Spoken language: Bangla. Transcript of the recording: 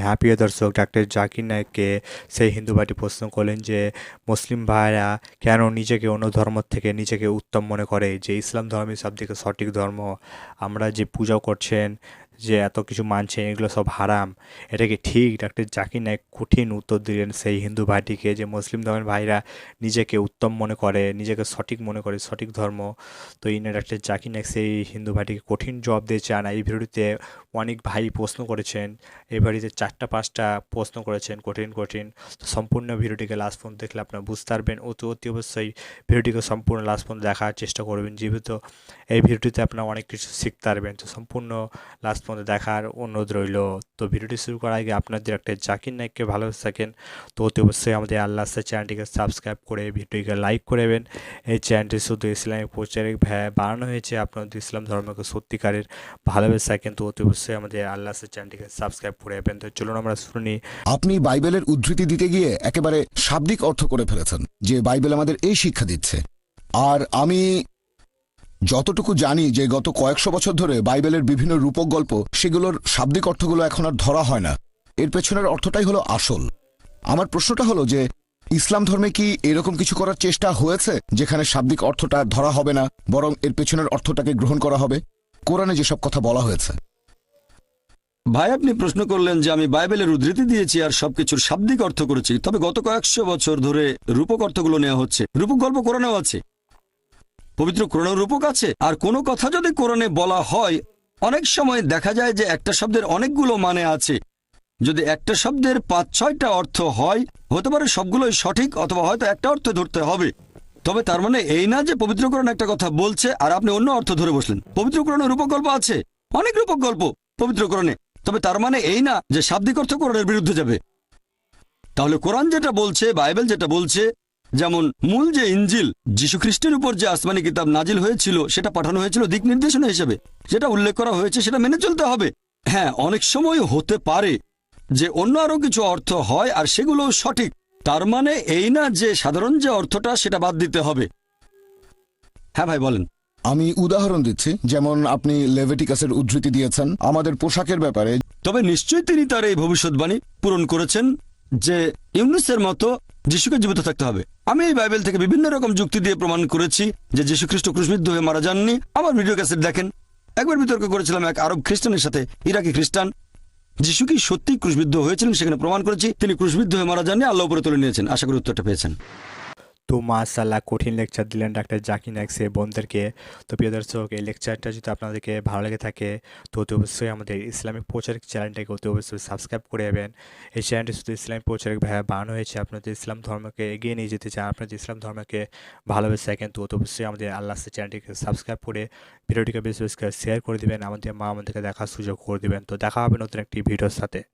হ্যাঁ প্রিয় দর্শক ডাক্তার জাকির নায়ককে সেই হিন্দু ভাইটি প্রশ্ন করলেন যে, মুসলিম ভাইরা কেন নিজেকে অন্য ধর্ম থেকে নিজেকে উত্তম মনে করে? যে ইসলাম ধর্মই সবথেকে সঠিক ধর্ম। আমরা যে পূজা করছেন যে এত কিছু মানছেন এগুলো সব হারাম। এটা কি ঠিক? ডাক্তার জাকির নায়েক কঠিন উত্তর দিলেন সেই হিন্দু ভাইটিকে যে মুসলিম ধর্মের ভাইরা নিজেকে উত্তম মনে করে, নিজেকে সঠিক মনে করে, সঠিক ধর্ম। তো ইনি ডাক্তার জাকির নায়েক সেই হিন্দু ভাইটিকে কঠিন জবাব দিয়েছেন আর এই ভিডিওটিতে অনেক ভাই প্রশ্ন করেছেন। এই বাড়িতে চারটা, পাঁচটা প্রশ্ন করেছেন কঠিন কঠিন। তো সম্পূর্ণ ভিডিওটিকে লাস্ট পর্যন্ত দেখলে আপনারা বুঝতে পারবেন। অতি অতি অবশ্যই ভিডিওটিকে সম্পূর্ণ লাস্ট পর্যন্ত দেখার চেষ্টা করবেন। যেহেতু এই ভিডিওটিতে আপনারা অনেক কিছু শিখতে পারবেন। তো সম্পূর্ণ লাস্ট পর্যন্ত দেখার অনুরোধ রইল। তো ভিডিওটি শুরু করার আগে আপনাদের একটা জাকির নাইককে ভালোবেসে থাকেন। তো অতি অবশ্যই আমাদের আল্লাহ চ্যানেলটিকে সাবস্ক্রাইব করে ভিডিওটিকে লাইক করবেন এই চ্যানেলটি শুধু ইসলামিক প্রচারিক ভ্যা, বানানো হয়েছে আপনাদের ইসলাম ধর্মকে সত্যিকারের ভালোবেসে থাকেন। তো অতি অবশ্যই আমাদের আল্লাহ চ্যানেলটিকে সাবস্ক্রাইব করে দেবেন। তো চলুন আমরা শুনি আপনি বাইবেলের উদ্ধৃতি দিতে গিয়ে একেবারে শাব্দিক অর্থ করে ফেলেছেন যে বাইবেল আমাদের এই শিক্ষা দিচ্ছে। আর আমি যতটুকু জানি যে গত কয়েকশো বছর ধরে বাইবেলের বিভিন্ন রূপক গল্প, সেগুলোর শাব্দিক অর্থগুলো এখন আর ধরা হয় না। এর পেছনের অর্থটাই হলো আসল। আমার প্রশ্নটা হলো যে, ইসলাম ধর্মে কি এরকম কিছু করার চেষ্টা হয়েছে, যেখানে শাব্দিক অর্থটা ধরা হবে না, বরং এর পেছনের অর্থটাকে গ্রহণ করা হবে? কোরআনে যেসব কথা বলা হয়েছে। ভাই, আপনি প্রশ্ন করলেন যে আমি বাইবেলের উদ্ধৃতি দিয়েছি আর সবকিছুর শাব্দিক অর্থ করেছি, তবে গত কয়েকশো বছর ধরে রূপক অর্থগুলো নেওয়া হচ্ছে। রূপক গল্প কোরআনেও আছে। পবিত্র কোরআনের রূপক আছে। আর কোনো কথা যদি কোরআনে বলা হয়, অনেক সময় দেখা যায় যে একটা শব্দের অনেকগুলো মানে আছে। যদি একটা শব্দের পাঁচ, ছয়টা অর্থ হয়, হতে পারে সবগুলোই সঠিক অথবা হয়তো একটা অর্থ ধরতে হবে। তবে তার মানে এই না যে পবিত্র কোরআন একটা কথা বলছে আর আপনি অন্য অর্থ ধরে বসলেন। পবিত্র কোরআনের রূপক আছে। অনেক রূপক গল্প পবিত্র কোরআনে। তবে তার মানে এই না যে শাব্দিক অর্থ কোরআনের বিরুদ্ধে যাবে। তাহলে কোরআন যেটা বলছে, বাইবেল যেটা বলছে যেমন মূল যে ইঞ্জিল যীশু খ্রিস্টের উপর যে আসমানি কিতাব নাজিল হয়েছিল সেটা পাঠানো হয়েছিল দিক নির্দেশনা হিসেবে। যেটা উল্লেখ করা হয়েছে সেটা মেনে চলতে হবে। হ্যাঁ অনেক সময় হতে পারে যে অন্য আরও কিছু অর্থ হয় আর সেগুলো সঠিক। তার মানে এই না যে সাধারণ যে অর্থটা সেটা বাদ দিতে হবে। হ্যাঁ ভাই বলেন। আমি উদাহরণ দিচ্ছি যেমন আপনি লেভেটিকাসের উদ্ধৃতি দিয়েছেন। আমাদের পোশাকের ব্যাপারে তবে নিশ্চয়ই তিনি তার এই ভবিষ্যৎবাণী পূরণ করেছেন যে ইউনুসের মতো যিশুকে জীবিত থাকতে হবে। আমি এই বাইবেল থেকে বিভিন্ন রকম যুক্তি দিয়ে প্রমাণ করেছি যে যীশু খ্রিস্ট ক্রুশবিদ্ধ হয়ে মারা যাননি। আমার ভিডিও ক্যাসেট দেখেন। একবার বিতর্ক করেছিলাম এক আরব খ্রিস্টানের সাথে, ইরাকি খ্রিস্টান। যিশু কি সত্যি ক্রুশবিদ্ধ হয়েছিলেন সেখানে প্রমাণ করেছি? তিনি ক্রুশবিদ্ধ হয়ে মারা যাননি, আল্লাহ উপরে তুলে নিয়েছেন। আশা করি উত্তরটা পেয়েছেন। তো মাশাল্লাহ কঠিন লেকচার দিলেন ডাক্তার জাকির নায়ক সে বোনদেরকে তো প্রিয় দর্শক, এই লেকচারটা যদি আপনাদেরকে ভালো লেগে থাকে, তো অতি অবশ্যই আমাদের ইসলামিক প্রচারিক চ্যানেলটাকে অতি অবশ্যই সাবস্ক্রাইব করে যাবেন এই চ্যানেলটি শুধু ইসলামিক প্রচারিক ভাইয়া বানানো হয়েছে, আপনাদের ইসলাম ধর্মকে এগিয়ে নিয়ে যেতে চান আপনাদের ইসলাম ধর্মকে ভালোবেসে থাকেন, তো অতি অবশ্যই আমাদের আল্লাহ চ্যানেলটিকে সাবস্ক্রাইব করে ভিডিওটিকে বেশি বেশি করে শেয়ার করে দেবেন, আমাদের মা আমাদেরকে দেখার সুযোগ করে দেবেন। তো দেখা হবে নতুন একটি ভিডিওর সাথে।